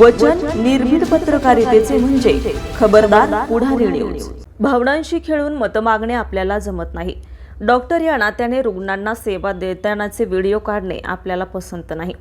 वचन निर्भीड पत्रकारितेचे म्हणजे खबरदार पुढारी न्यूज भावनांशी खेळून मत मागणे आपल्याला जमत नाही. डॉक्टर या नात्याने रुग्णांना सेवा देतानाचे व्हिडिओ काढणे आपल्याला पसंत नाही.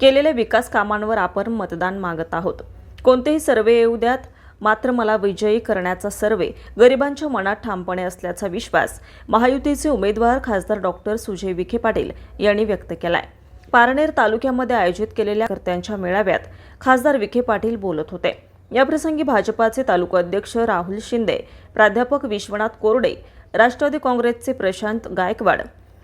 केलेल्या विकास कामांवर आपण मतदान मागत आहोत. कोणतेही सर्वे येऊ द्यात. मात्र मला विजयी करण्याचा सर्वे गरिबांच्या मनात ठामपणे असल्याचा विश्वास महायुतीचे उमेदवार खासदार डॉक्टर सुजय विखे पाटील यांनी व्यक्त केलाय. पारनेर तालुक्यामध्ये आयोजित केलेल्या कर्त्यांच्या मेळाव्यात खासदार विखे पाटील बोलत होते. याप्रसंगी भाजपाचे तालुका अध्यक्ष राहुल शिंदे प्राध्यापक विश्वनाथ कोरडे राष्ट्रवादी काँग्रेसचे प्रशांत गायकवाड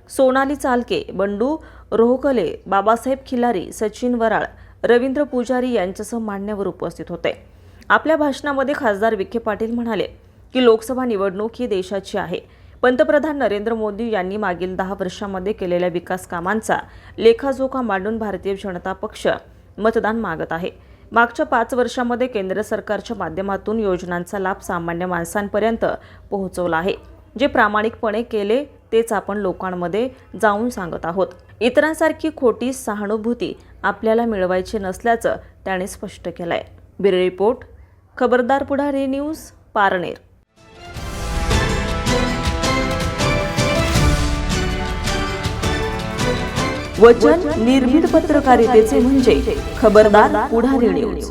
सोनाली चालके बंडू रोहकले बाबासाहेब खिलारी सचिन वराळ रवींद्र पुजारी यांच्यासह मान्यवर उपस्थित होते. आपल्या भाषणामध्ये खासदार विखे पाटील म्हणाले की लोकसभा निवडणूक ही देशाची आहे. पंतप्रधान नरेंद्र मोदी यांनी मागील दहा वर्षांमध्ये केलेल्या विकास कामांचा लेखाजोखा मांडून भारतीय जनता पक्ष मतदान मागत आहे. मागच्या पाच वर्षांमध्ये केंद्र सरकारच्या माध्यमातून योजनांचा लाभ सामान्य माणसांपर्यंत पोहोचवला आहे. जे प्रामाणिकपणे केले तेच आपण लोकांमध्ये जाऊन सांगत आहोत. इतरांसारखी खोटी सहानुभूती आपल्याला मिळवायची नसल्याचं त्याने स्पष्ट केलंय. ब्युरो रिपोर्ट खबरदार पुढारी न्यूज पारनेर. वचन निर्भीड पत्रकारितेचे म्हणजे खबरदार पुढारी न्यूज